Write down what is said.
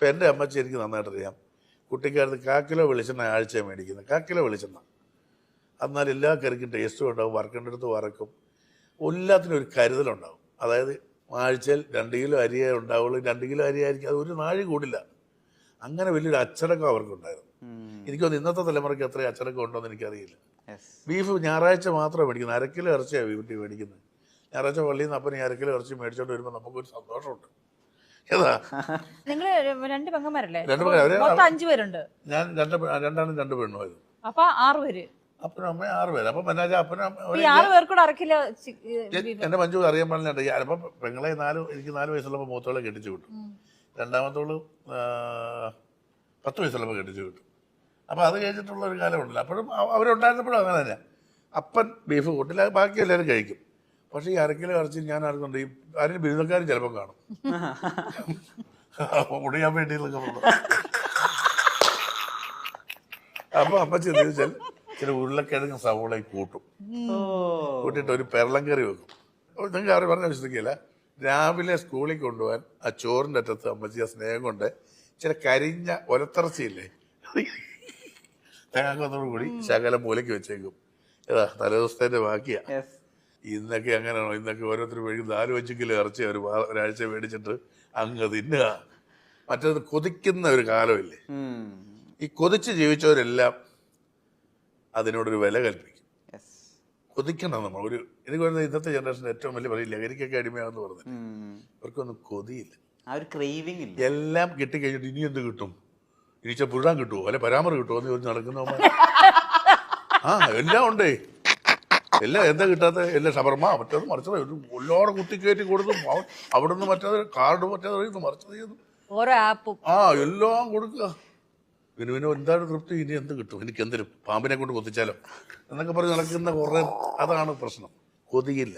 ഇപ്പം എന്റെ അമ്മച്ചി എനിക്ക് നന്നായിട്ട് അറിയാം കുട്ടിക്കാലത്ത് കാക്കിലോ വെളിച്ചെണ്ണ ആഴ്ച മേടിക്കുന്നത് കാക്കിലോ വെളിച്ചെണ്ണ. എന്നാൽ എല്ലാ കറിക്കും ടേസ്റ്റും ഉണ്ടാവും വറക്കേണ്ട അടുത്ത് വറക്കും. എല്ലാത്തിനും ഒരു കരുതലുണ്ടാവും. അതായത് ആഴ്ചയിൽ രണ്ട് കിലോ അരിയേ ഉണ്ടാവുള്ളൂ രണ്ട് കിലോ അരിയായിരിക്കും അത് ഒരു നാഴി കൂടില്ല. അങ്ങനെ വലിയൊരു അച്ചടക്കം അവർക്കുണ്ടായിരുന്നു. എനിക്കൊന്ന് ഇന്നത്തെ തലമുറയ്ക്ക് അത്രയും അച്ചടക്കം ഉണ്ടോ എന്ന് എനിക്കറിയില്ല ബീഫ് ഞായറാഴ്ച മാത്രമേ മേടിക്കുന്നത് അരക്കിലോ കിലോ ഇറച്ചിയാണ് വീട്ടിൽ മേടിക്കുന്നത് ഞായറാഴ്ച പള്ളിയിൽ നിന്ന് അപ്പം ഈ അരക്കിലോ കിലോ ഇറച്ചി മേടിച്ചോണ്ട് വരുമ്പോൾ നമുക്കൊരു സന്തോഷമുണ്ട്. ഏതാ? നിങ്ങൾ രണ്ട് പെങ്ങന്മാരല്ലേ? രണ്ട് പെങ്ങ- അവർ മൊത്തം അഞ്ചു പേരുണ്ട്. ഞാൻ രണ്ട് പെ- രണ്ടാണ് രണ്ട് പെണ്ണുമായിരുന്നു. അപ്പൊ ആറ് പേര്. അപ്പനും അമ്മയും ആറ് പേര്. അപ്പം എന്നാ അപ്പനും അമ്മ- ഈ ആറ് പേർക്കൂടെ ചി- ഈ എന്റെ മഞ്ജു അറിയാൻ പാടില്ല അപ്പം പെങ്ങളെ നാല് എനിക്ക് നാല് വയസ്സുള്ളപ്പോൾ മൂത്തോളെ കെട്ടിച്ചു വിട്ടു. രണ്ടാമത്തോൾ ആ, പത്ത് വയസ്സുള്ളപ്പോൾ കെട്ടിച്ചു വിട്ടു. അപ്പൊ അത് കഴിഞ്ഞിട്ടുള്ള ഒരു കാലം കാലമുണ്ടല്ലോ. അപ്പോഴും അവ- അവരുണ്ടായിരുന്നപ്പോഴും അങ്ങനെ തന്നെ. അപ്പൻ ബീഫ് കൂട്ടില്ല ബാക്കി എല്ലാവരും കഴിക്കും. പക്ഷേ ഈ അരക്കിലെ ഇറച്ചി ഞാൻ അറിഞ്ഞുണ്ട് ഈ അതിന് ബിരുദക്കാരും ചിലപ്പം കാണും. ഉടയാൻ വേണ്ടി അപ്പൊ അപ്പ അമ്മച്ചി എന്താ ചില ഉരുളക്കിഴങ്ങ് സവോളയും കൂട്ടും. ഓ. കൂട്ടിയിട്ട് ഒരു പെരളം കറി വെക്കും. നിങ്ങൾക്ക് ആരും പറഞ്ഞ വിശ്വസിക്കില്ല. രാവിലെ സ്കൂളിൽ കൊണ്ടുപോകാൻ ആ ചോറിന്റെ അറ്റത്ത് അമ്മച്ചി ആ സ്നേഹം കൊണ്ട് ചില കരിഞ്ഞ ഒലത്തിറച്ചിയില്ലേ? തേങ്ങാക്കൊന്നോട് കൂടി ശകലം മൂലയ്ക്ക് വെച്ചേക്കും. ഏതാ തലേ ദിവസത്തിന്റെ ബാക്കിയാ ഇന്നൊക്കെ അങ്ങനെയാണോ? ഇന്നൊക്കെ ഓരോരുത്തർ വഴി നാല് അഞ്ച് കിലോ ഇറച്ചി ഒരു ഒരാഴ്ച മേടിച്ചിട്ട് അങ്ങ് തിന്നുക മറ്റേത് കൊതിക്കുന്ന ഒരു കാലമില്ലേ? ഈ കൊതിച്ച് ജീവിച്ചവരെല്ലാം അതിനോടൊരു വില കൽപ്പിക്കും. കൊതിക്കണം നമ്മൾ. ഒരു എനിക്ക് പറയുന്നത് ഇന്നത്തെ ജനറേഷൻ ഏറ്റവും വലിയ പറയില്ല ലഹരിക്കൊക്കെ അടിമയാണെന്ന് പറഞ്ഞു അവർക്കൊന്നും കൊതിയില്ല. എല്ലാം കിട്ടിക്കഴിഞ്ഞിട്ട് ഇനി എന്ത് കിട്ടും? ഇനിച്ച പുഴാൻ കിട്ടുമോ അല്ലെ പരാമർ കിട്ടുമോ എന്ന് ചോദിച്ച് നടക്കുന്ന ആ എല്ലാം ഉണ്ടേ. എല്ലാം എന്താ കിട്ടാത്ത? എല്ലാം ഷവർമ മറ്റേത് മറിച്ചത്. എല്ലാവരും കുത്തിക്കയറ്റി കൊടുത്തു. അവിടെ നിന്ന് മറ്റേത് കാർഡ് മറ്റേത് ഇത് മറിച്ചത് ചെയ്തു ഓരോ ആപ്പും. ആ എല്ലാം കൊടുക്കുക. പിന്നെ പിന്നെ എന്താണ് തൃപ്തി? ഇനി എന്ത് കിട്ടും? എനിക്ക് എന്തിനും പാമ്പിനെ കൊണ്ട് കൊത്തിച്ചാലോ? എന്നൊക്കെ പറഞ്ഞ് നടക്കുന്ന കുറേ അതാണ് പ്രശ്നം. കൊതിയില്ല.